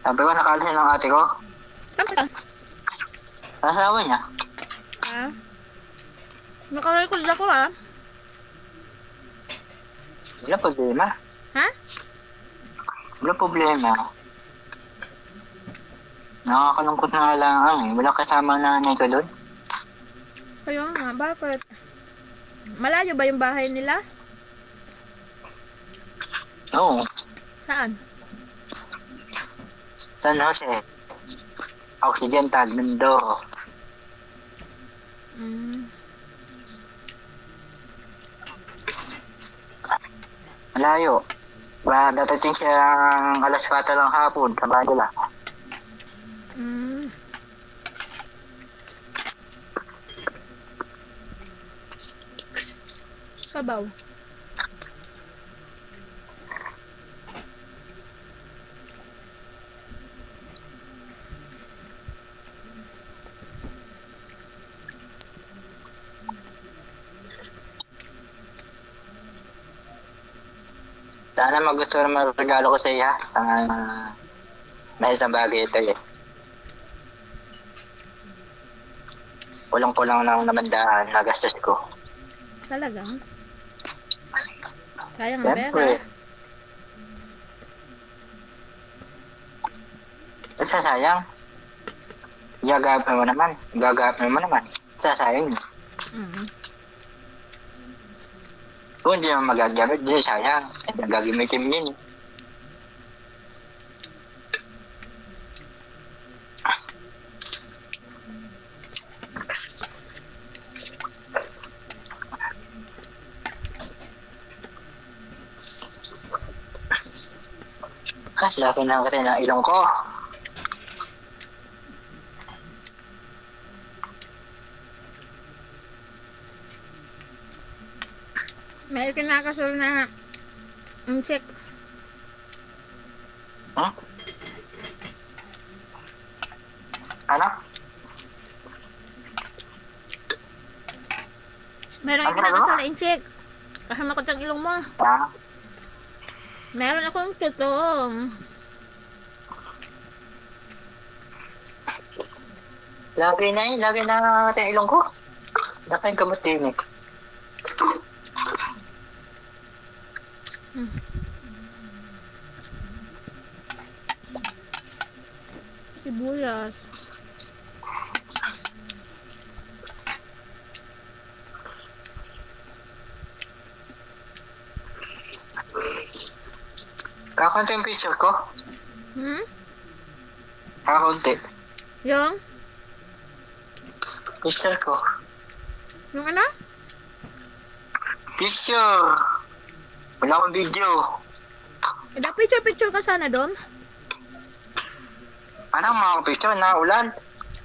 Sabi ko, nakalis ng ate ko. Saan ka? Asawa niya. Ha? Nakarecord ako ah. Wala problema. Ha? Wala problema. Nakakalungkot na lang eh. Wala kasama na nanay ko doon. Kaya nga, bakit? Malayo ba yung bahay nila? Oo. Saan? San Jose. Occidental, Mindoro. Mm. Malayo. Ba, dadating siya alas 4 lang hapon sa Manila. Mm. Sabaw. Sana magusto naman regalo ko sa iya. Uh, may isang bagay ito eh. Kulang-kulang lang naman daan na gastos ko. Talagang? Kaya nga Siyempre. pera. Ang sasayang. Gagapin mo naman. Gagapin mo naman. Sasayang yun. Kung hindi mo magagamit, di sayang. Gagamitin eh. Ah, laki na kasi ng ilong ko. May kinakasal na ang check. Huh? Ano? Meron Ang ginagawa? kinakasal na incheck. Kasama ko ang ilong mo. Ah, Meron akong tutong. lagi na yun. Lagi na natin ilong ko. Laki yung gamot din eh. Sibuyas. Kakunti yung picture ko. Hmm? Kakunti. Yung? Picture ko. Yung ano? Picture! Wala akong video. Eh, da picture-picture ka sana doon. Anong mga picture na ulan?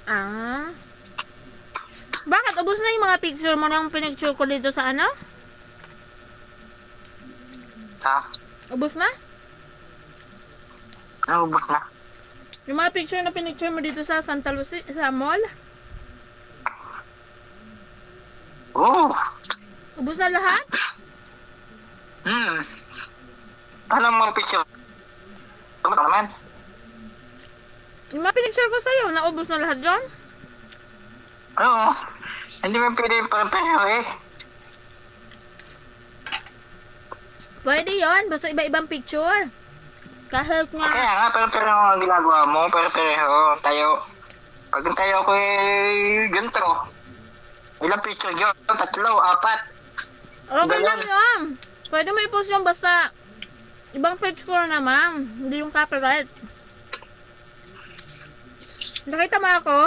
Ah. Bakit? Ubus na yung mga picture mo nang pinicture ko dito sa ano? Ha? Ubus na? Naubos na. Yung mga picture na pinicture mo dito sa Santa Lucia, sa mall? Oo! Ubus na lahat? Hmm. Anong mga picture? Ano naman? Yung mga pinicture ko sa'yo, naubos na lahat doon? Oo. Hindi mo pwede yung pare-pareho eh. Pwede yon basta iba-ibang picture. Kahit nga, Kaya nga, pare-pareho ang ginagawa mo. Pare-pareho. Tayo. Pag tayo ko eh, ganito. Ilang picture yun? Tatlo, apat. okay Ganun. lang yun. Pwede mo i-post yung basta ibang picture naman. Hindi yung copyright. Nakita mo ako?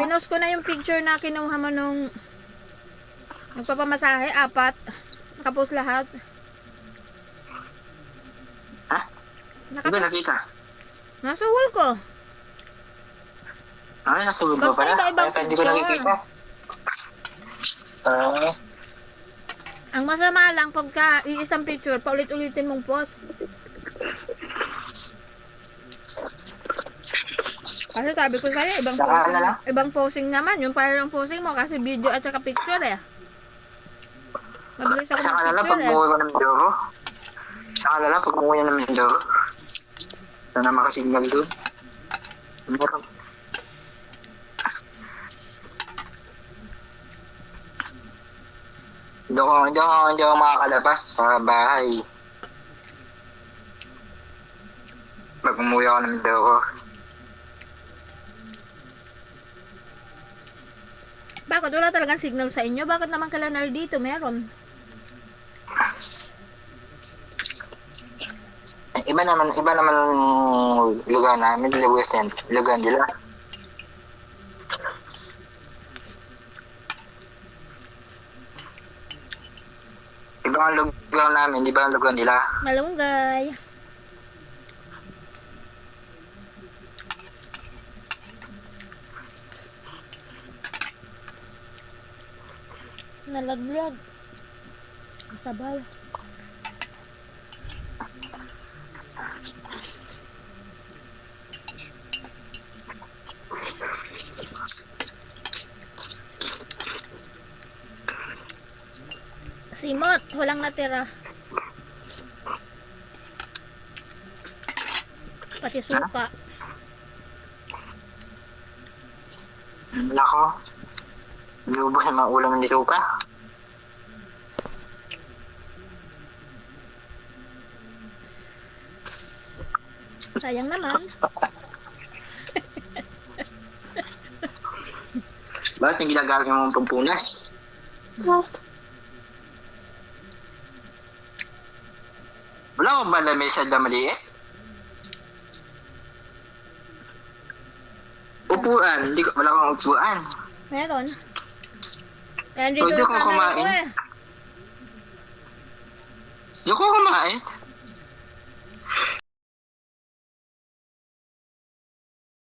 Pinost ko na yung picture na kinuha mo nung nagpapamasahe, apat. Nakapost lahat. Ha? Hindi Nakapost. nakita. Nasa wall ko. Ay, nasulog mo Basta pala. iba-ibang Kaya hindi ko picture. nakikita. Ah, Ang masama lang pagka iisang picture, paulit-ulitin mong post. Kasi sabi ko sa'yo, ibang Saka posing, na ibang posing naman. Yung parang posing mo kasi video at saka picture eh. Mabilis ako saka na lang pag eh. umuwi ko ng Mindoro. Saka na lang pag umuwi ng Mindoro. Sana makasignal doon. Meron. Hindi ako, hindi ako, hindi ako makakalabas sa bahay. Pag umuwi ako ng Mindoro. Bakit wala talagang signal sa inyo? Bakit naman kalanar dito meron? Iba naman, iba naman lugar namin, lugar, lugar nila. Iba ang lugar namin, di ba ang lugar nila? Malunggay. Nalaglag. Sabaw. Simot, walang natira. Pati suka. Nako. Lubos ang mga ulam nito pa. Sayang naman. Bakit yung ginagamit mo ang pampunas? Wala akong ba lamesa na maliit? Upuan, hindi ko, wala akong upuan. Meron. Kaya dito Pwede yung ko ko kumain. eh. Hindi ko kumain.